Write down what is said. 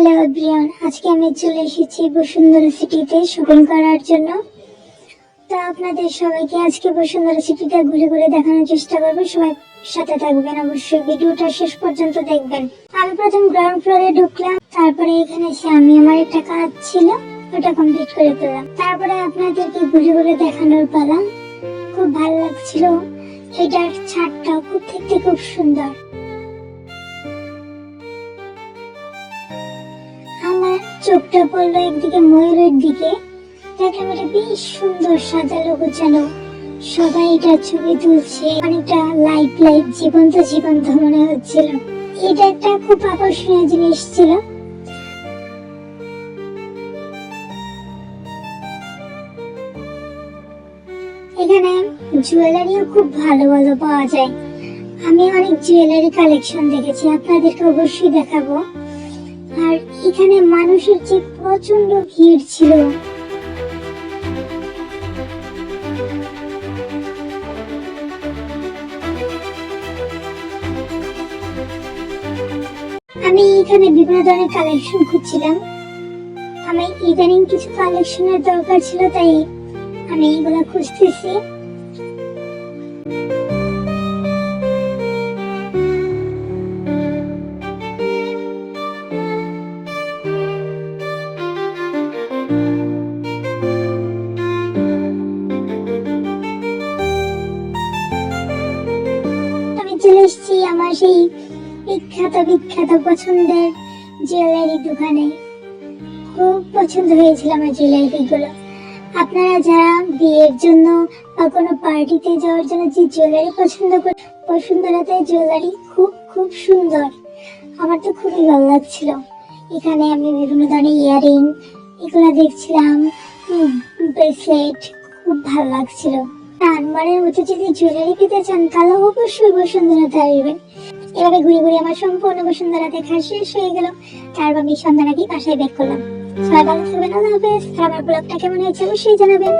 Hello Brian আজকে আমি চলে এসেছি বসুন্ধরা সিটিতে শপিং করার জন্য। তো আপনাদের সবাইকে আজকে বসুন্ধরা সিটিটা ঘুরে ঘুরে দেখানোর চেষ্টা করব। সবাই সাথে থাকবেন, অবশ্যই ভিডিওটা শেষ পর্যন্ত দেখবেন। আমি প্রথম গ্রাউন্ড ফ্লোরে ঢুকলাম, তারপরে এখানে এসে আমি আমার একটা কাজ ছিল, ওটা কমপ্লিট করে ফেললাম। তারপরে আপনাদেরকে ঘুরে ঘুরে দেখানোর পালা। খুব ভালো লাগছিল। এটার ছাদটাও খুব দেখতে খুব সুন্দর। চোখটা পড়ল একদিকে ময়ূরের দিকে। এটা বেশ সুন্দর সাজালো গোছালো। সবাই এটা ছবি তুলছে। অনেকটা লাইট লাইট জীবন্ত জীবন্ত মনে হচ্ছিল। এটা একটা খুব আকর্ষণীয় জিনিস ছিল। এখানে জুয়েলারিও খুব ভালো ভালো পাওয়া যায়। আমি অনেক জুয়েলারি কালেকশন দেখেছি। আপনাদেরকে অবশ্যই দেখাবো। আর এখানে মানুষের যে প্রচণ্ড ভিড় ছিল। আমি এখানে বিভিন্ন ধরনের কালেকশন খুঁজছিলাম। আমি ইদানিং কিছু কালেকশনের দরকার ছিল, তাই আমি এগুলো খুঁজতেছি। চলে এসেছি আমার সেই বিখ্যাত বিখ্যাত পছন্দের জুয়েলারি দোকানে। খুব পছন্দ হয়েছিল আমার জুয়েলারি গুলো। আপনারা যারা বিয়ের জন্য বা কোনো পার্টিতে যাওয়ার জন্য যে জুয়েলারি পছন্দ করেন বসুন্ধরাতে জুয়েলারি খুব খুব সুন্দর। আমার তো খুবই ভালো লাগছিল। এখানে আমি বিভিন্ন ধরনের ইয়ারিং এগুলো দেখছিলাম। ব্রেসলেট খুব ভালো লাগছিল। আনবারের মতো যদি জুয়েলারি খেতে চান, তাহলে অবশ্যই বসুন্ধরাতে আসবেন এভাবে ঘুরে ঘুরে আমার সম্পূর্ণ বসুন্ধরা দেখা শেষ হয়ে গেল। তারপর আমি সন্ধ্যা নাকি বাসায় ব্যাক করলাম। সবাই ভালো থাকবেন, আল্লাহ হাফেজ। আমার ব্লগটা কেমন হয়েছে অবশ্যই জানাবেন।